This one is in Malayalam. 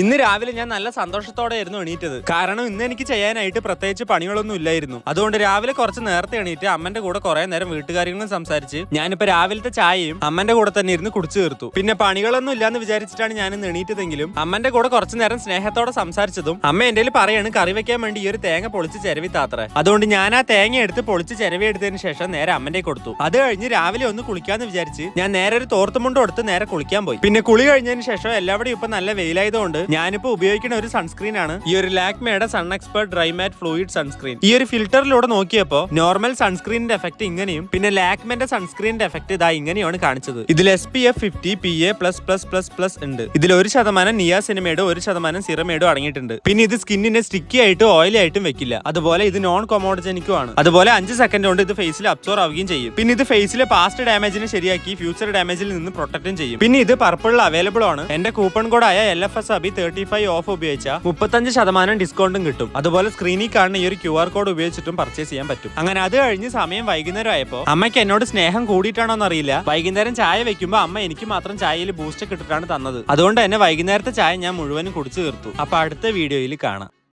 ഇന്ന് രാവിലെ ഞാൻ നല്ല സന്തോഷത്തോടെ ആയിരുന്നു എണീറ്റത്. കാരണം ഇന്ന് എനിക്ക് ചെയ്യാനായിട്ട് പ്രത്യേകിച്ച് പണികളൊന്നും ഇല്ലായിരുന്നു. അതുകൊണ്ട് രാവിലെ കുറച്ച് നേരത്തെ എണീറ്റ് അമ്മന്റെ കൂടെ കുറെ നേരം വീട്ടുകാര്യങ്ങളും സംസാരിച്ച് ഞാനിപ്പോ രാവിലത്തെ ചായയും അമ്മന്റെ കൂടെ തന്നെ ഇരുന്ന് കുടിച്ചു തീർത്തു. പിന്നെ പണികളൊന്നും ഇല്ലാന്ന് വിചാരിച്ചിട്ടാണ് ഞാൻ ഇന്ന് എണീറ്റതെങ്കിലും അമ്മന്റെ കൂടെ കുറച്ച് നേരം സ്നേഹത്തോടെ സംസാരിച്ചതും അമ്മ എന്റെ പറയാണ് കറി വെക്കാൻ വേണ്ടി ഈ ഒരു തേങ്ങ പൊളിച്ച് ചെരവി താത്ര അതുകൊണ്ട് ഞാൻ ആ തേങ്ങ എടുത്ത് പൊളിച്ച് ചെരവി എടുത്തതിന് ശേഷം നേരെ അമ്മന്റെ കൊടുത്തു. അത് കഴിഞ്ഞ് രാവിലെ ഒന്ന് കുളിക്കാന്ന് വിചാരിച്ച് ഞാൻ നേരെ ഒരു തോർത്തുമുണ്ട് എടുത്ത് നേരെ കുളിക്കാൻ പോയി. പിന്നെ കുളി കഴിഞ്ഞതിന് ശേഷം എല്ലാവരുടെയും ഇപ്പൊ നല്ല വെയിലായതുകൊണ്ട് ഞാനിപ്പോ ഉപയോഗിക്കുന്ന ഒരു സൺസ്ക്രീൻ ആണ്. ഈ ഒരു ലാക്മയുടെ sun expert dry matte fluid sunscreen ഈ ഒരു ഫിൽറ്ററിലൂടെ നോക്കിയപ്പോ നോർമൽ സൺസ്ക്രീനിന്റെ എഫക്ട് ഇങ്ങനെയും പിന്നെ ലാക്മന്റെ സൺസ്ക്രീനിന്റെ എഫക്ട് ഇതാ ഇങ്ങനെയാണ് കാണിച്ചത്. ഇതിൽ S P F fifty P A plus plus plus plus ഉണ്ട്. ഇതിൽ ഒരു ശതമാനം നിയാ സിനിമയുടെ ഒരു ശതമാനം സിറമേഡും അടങ്ങിയിട്ടുണ്ട്. പിന്നെ ഇത് സ്കിന്നിനെ സ്റ്റിക്കി ആയിട്ടും ഓയിലി ആയിട്ടും വെക്കില്ല. അതുപോലെ ഇത് നോൺ കൊമോഡജനിക്കും ആണ് അതുപോലെ അഞ്ച് സെക്കൻഡ് കൊണ്ട് ഇത് ഫേസിൽ അബ്സോർവ് ആവുകയും ചെയ്യും. പിന്നെ ഇത് ഫേസിലെ പാസ്റ്റ് ഡാമേജിനെ ശരിയാക്കി ഫ്യൂച്ചർ ഡാമേജിൽ നിന്ന് പ്രൊട്ടക്റ്റും ചെയ്യും. പിന്നെ ഇത് പർപ്പിളിൽ അവൈലബിൾ ആണ്. എന്റെ coupon കോഡായ L F S Abi thirty five off ഉപയോഗിച്ചാൽ മുപ്പത്തഞ്ച് ശതമാനം ഡിസ്കൗണ്ടും കിട്ടും. അതുപോലെ സ്ക്രീനിൽ കാണുന്ന ഈ ഒരു ക്യു ആർ കോഡ് ഉപയോഗിച്ചിട്ടും പർച്ചേസ് ചെയ്യാൻ പറ്റും. അങ്ങനെ അത് കഴിഞ്ഞ് സമയം വൈകുന്നേരം ആയപ്പോ അമ്മയ്ക്ക് എന്നോട് സ്നേഹം കൂടിയിട്ടാണോ എന്നറിയില്ല വൈകുന്നേരം ചായ വെക്കുമ്പോൾ അമ്മ എനിക്ക് മാത്രം ചായയിൽ ബൂസ്റ്റ് കിട്ടിട്ടാണ് തന്നത്. അതുകൊണ്ട് തന്നെ വൈകുന്നേരത്തെ ചായ ഞാൻ മുഴുവനും കുടിച്ചു തീർത്തു. അപ്പൊ അടുത്ത വീഡിയോയിൽ കാണാം.